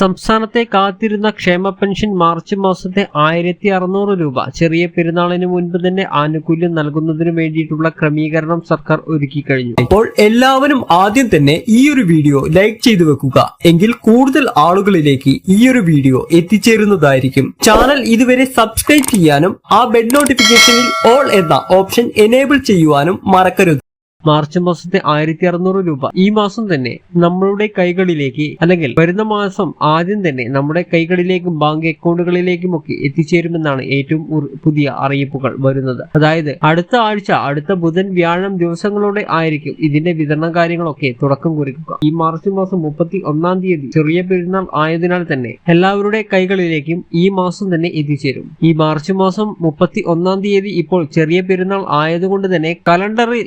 സംസ്ഥാനത്തെ കാത്തിരുന്ന ക്ഷേമ പെൻഷൻ മാർച്ച് മാസത്തെ ആയിരത്തി അറുന്നൂറ് രൂപ. ചെറിയ പെരുന്നാളിന് മുൻപ് തന്നെ ആനുകൂല്യം നൽകുന്നതിനു വേണ്ടിയിട്ടുള്ള ക്രമീകരണം സർക്കാർ ഒരുക്കി കഴിഞ്ഞു. അപ്പോൾ എല്ലാവരും ആദ്യം തന്നെ ഈ ഒരു വീഡിയോ ലൈക്ക് ചെയ്തു വെക്കുക. എങ്കിൽ കൂടുതൽ ആളുകളിലേക്ക് ഈ ഒരു വീഡിയോ എത്തിച്ചേരുന്നതായിരിക്കും. ചാനൽ ഇതുവരെ സബ്സ്ക്രൈബ് ചെയ്യാനും ആ ബെഡ് നോട്ടിഫിക്കേഷനിൽ ഓൾ എന്ന ഓപ്ഷൻ എനേബിൾ ചെയ്യുവാനും മറക്കരുത്. മാർച്ച് മാസത്തെ ആയിരത്തി അറുന്നൂറ് രൂപ. ഈ മാസം തന്നെ നമ്മളുടെ കൈകളിലേക്ക് അല്ലെങ്കിൽ വരുന്ന മാസം ആദ്യം തന്നെ നമ്മുടെ കൈകളിലേക്കും ബാങ്ക് അക്കൗണ്ടുകളിലേക്കും ഒക്കെ എത്തിച്ചേരുമെന്നാണ് ഏറ്റവും പുതിയ അറിയിപ്പുകൾ വരുന്നത്. അതായത് അടുത്ത ആഴ്ച അടുത്ത ബുധൻ വ്യാഴം ദിവസങ്ങളോടെ ആയിരിക്കും ഇതിന്റെ വിതരണ കാര്യങ്ങളൊക്കെ തുടക്കം കുറിക്കുക. ഈ മാർച്ച് മാസം മുപ്പത്തി ഒന്നാം തീയതി ചെറിയ പെരുന്നാൾ ആയതിനാൽ തന്നെ എല്ലാവരുടെ കൈകളിലേക്കും ഈ മാസം തന്നെ എത്തിച്ചേരും. ഈ മാർച്ച് മാസം മുപ്പത്തി ഒന്നാം തീയതി ഇപ്പോൾ ചെറിയ പെരുന്നാൾ ആയതുകൊണ്ട് തന്നെ കലണ്ടറിൽ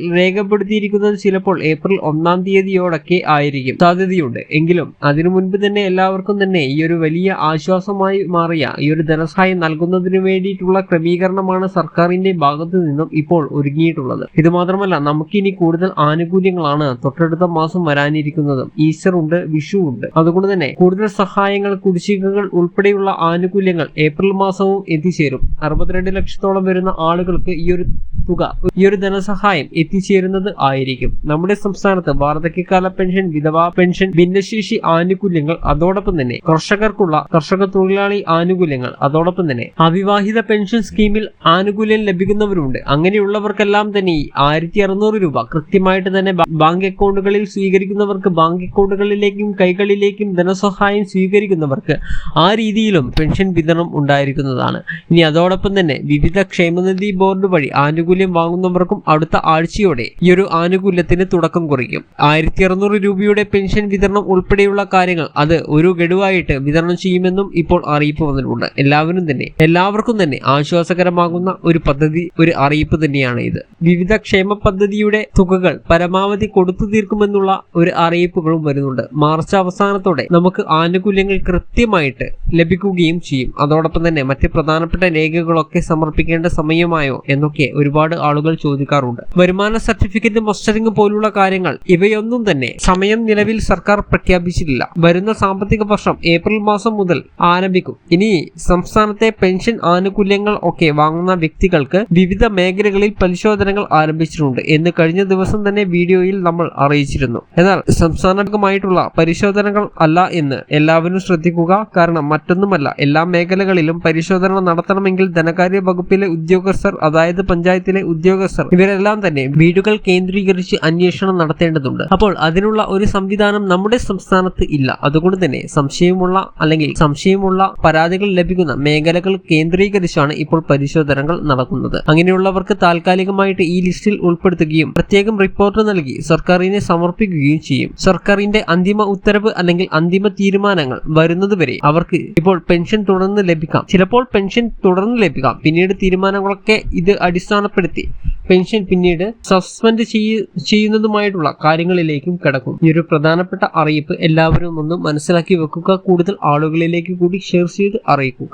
രേഖപ്പെടുത്തിയിരിക്കുന്നത് ചിലപ്പോൾ ഏപ്രിൽ ഒന്നാം തീയതിയോടൊക്കെ ആയിരിക്കും സാധ്യതയുണ്ട്. എങ്കിലും അതിനു മുൻപ് തന്നെ എല്ലാവർക്കും തന്നെ ഈ ഒരു വലിയ ആശ്വാസമായി മാറിയ ഈ ഒരു ധനസഹായം നൽകുന്നതിനു വേണ്ടിയിട്ടുള്ള ക്രമീകരണമാണ് സർക്കാരിന്റെ ഭാഗത്തു നിന്നും ഇപ്പോൾ ഒരുങ്ങിയിട്ടുള്ളത്. ഇത് മാത്രമല്ല നമുക്കിനി കൂടുതൽ ആനുകൂല്യങ്ങളാണ് തൊട്ടടുത്ത മാസം വരാനിരിക്കുന്നതും. ഈസ്റ്റർ ഉണ്ട് വിഷു ഉണ്ട്. അതുകൊണ്ട് തന്നെ കൂടുതൽ സഹായങ്ങൾ കുടിശ്ശികകൾ ഉൾപ്പെടെയുള്ള ആനുകൂല്യങ്ങൾ ഏപ്രിൽ മാസവും എത്തിച്ചേരും. അറുപത്തിരണ്ട് ലക്ഷത്തോളം വരുന്ന ആളുകൾക്ക് ഈ ഒരു തുക ഈ ഒരു ധനസഹായം എത്തിച്ചേരുന്നത് ആയിരിക്കും. നമ്മുടെ സംസ്ഥാനത്ത് വാർദ്ധക്യകാല പെൻഷൻ വിധവാ പെൻഷൻ ഭിന്നശേഷി ആനുകൂല്യങ്ങൾ അതോടൊപ്പം തന്നെ കർഷകർക്കുള്ള കർഷക തൊഴിലാളി ആനുകൂല്യങ്ങൾ അതോടൊപ്പം തന്നെ അവിവാഹിത പെൻഷൻ സ്കീമിൽ ആനുകൂല്യം ലഭിക്കുന്നവരുണ്ട്. അങ്ങനെയുള്ളവർക്കെല്ലാം തന്നെ ഈ ആയിരത്തി അറുന്നൂറ് രൂപ കൃത്യമായിട്ട് തന്നെ ബാങ്ക് അക്കൗണ്ടുകളിൽ സ്വീകരിക്കുന്നവർക്ക് ബാങ്ക് അക്കൗണ്ടുകളിലേക്കും കൈകളിലേക്കും ധനസഹായം സ്വീകരിക്കുന്നവർക്ക് ആ രീതിയിലും പെൻഷൻ വിതരണം ഉണ്ടായിരിക്കുന്നതാണ്. ഇനി അതോടൊപ്പം തന്നെ വിവിധ ക്ഷേമനിധി ബോർഡ് വഴി ആനുകൂല്യം വാങ്ങുന്നവർക്കും അടുത്ത ആഴ്ചയോടെ ഈ ഒരു ആനുകൂല്യത്തിന് തുടക്കം കുറിക്കും. ആയിരത്തി അറുന്നൂറ് രൂപയുടെ പെൻഷൻ വിതരണം ഉൾപ്പെടെയുള്ള കാര്യങ്ങൾ അത് ഒരു ഗഡുവായിട്ട് വിതരണം ചെയ്യുമെന്നും ഇപ്പോൾ അറിയിപ്പ് വന്നിട്ടുണ്ട്. എല്ലാവരും തന്നെ എല്ലാവർക്കും തന്നെ ആശ്വാസകരമാകുന്ന ഒരു പദ്ധതി ഒരു അറിയിപ്പ് തന്നെയാണ് ഇത്. വിവിധ ക്ഷേമ പദ്ധതിയുടെ തുകകൾ പരമാവധി കൊടുത്തു തീർക്കുമെന്നുള്ള ഒരു അറിയിപ്പുകളും വരുന്നുണ്ട്. മാർച്ച് അവസാനത്തോടെ നമുക്ക് ആനുകൂല്യങ്ങൾ കൃത്യമായിട്ട് ലഭിക്കുകയും ചെയ്യും. അതോടൊപ്പം തന്നെ മറ്റ് പ്രധാനപ്പെട്ട രേഖകളൊക്കെ സമർപ്പിക്കേണ്ട സമയമായോ എന്നൊക്കെ ഒരുപാട് ആളുകൾ ചോദിക്കാറുണ്ട്. വരുമാന സർട്ടിഫിക്കറ്റ് മസ്റ്ററിംഗ് പോലുള്ള കാര്യങ്ങൾ ഇവയൊന്നും തന്നെ സമയം നിലവിൽ സർക്കാർ പ്രഖ്യാപിച്ചിട്ടില്ല. വരുന്ന സാമ്പത്തിക വർഷം ഏപ്രിൽ മാസം മുതൽ ആരംഭിക്കും. ഇനി സംസ്ഥാനത്തെ പെൻഷൻ ആനുകൂല്യങ്ങൾ ഒക്കെ വാങ്ങുന്ന വ്യക്തികൾക്ക് വിവിധ മേഖലകളിൽ പരിശോധനകൾ ആരംഭിച്ചിട്ടുണ്ട് എന്ന് കഴിഞ്ഞ ദിവസം തന്നെ വീഡിയോയിൽ നമ്മൾ അറിയിച്ചിരുന്നു. എന്നാൽ സംസ്ഥാനമായിട്ടുള്ള പരിശോധനകൾ അല്ല എന്ന് എല്ലാവരും ശ്രദ്ധിക്കുക. കാരണം മറ്റൊന്നുമല്ല എല്ലാ മേഖലകളിലും പരിശോധന നടത്തണമെങ്കിൽ ധനകാര്യ വകുപ്പിലെ ഉദ്യോഗസ്ഥർ അതായത് പഞ്ചായത്തിലെ ഉദ്യോഗസ്ഥർ ഇവരെല്ലാം തന്നെ വീടുകൾ കേന്ദ്രീകരിച്ച് അന്വേഷണം നടത്തേണ്ടതുണ്ട്. അപ്പോൾ അതിനുള്ള ഒരു സംവിധാനം നമ്മുടെ സംസ്ഥാനത്ത് ഇല്ല. അതുകൊണ്ട് തന്നെ സംശയമുള്ള അല്ലെങ്കിൽ സംശയമുള്ള പരാതികൾ ലഭിക്കുന്ന മേഖലകൾ കേന്ദ്രീകരിച്ചാണ് ഇപ്പോൾ പരിശോധനകൾ നടക്കുന്നത്. അങ്ങനെയുള്ളവർക്ക് താൽക്കാലികമായിട്ട് ഈ ലിസ്റ്റിൽ ഉൾപ്പെടുത്തുകയും പ്രത്യേകം റിപ്പോർട്ട് നൽകി സർക്കാരിനെ സമർപ്പിക്കുകയും ചെയ്യും. സർക്കാരിന്റെ അന്തിമ ഉത്തരവ് അല്ലെങ്കിൽ അന്തിമ തീരുമാനങ്ങൾ വരുന്നതുവരെ അവർക്ക് ഇപ്പോൾ പെൻഷൻ തുടർന്ന് ലഭിക്കാം. ചിലപ്പോൾ പെൻഷൻ തുടർന്ന് ലഭിക്കാം. പിന്നീട് തീരുമാനങ്ങളൊക്കെ ഇത് അടിസ്ഥാനപ്പെടുത്തി പെൻഷൻ പിന്നീട് സസ്പെൻഡ് ചെയ്യുന്നതുമായിട്ടുള്ള കാര്യങ്ങളിലേക്കും കിടക്കും. ഈ ഒരു പ്രധാനപ്പെട്ട അറിയിപ്പ് എല്ലാവരും ഒന്ന് മനസ്സിലാക്കി വെക്കുക. കൂടുതൽ ആളുകളിലേക്ക് കൂടി ഷെയർ ചെയ്ത് അറിയിക്കുക.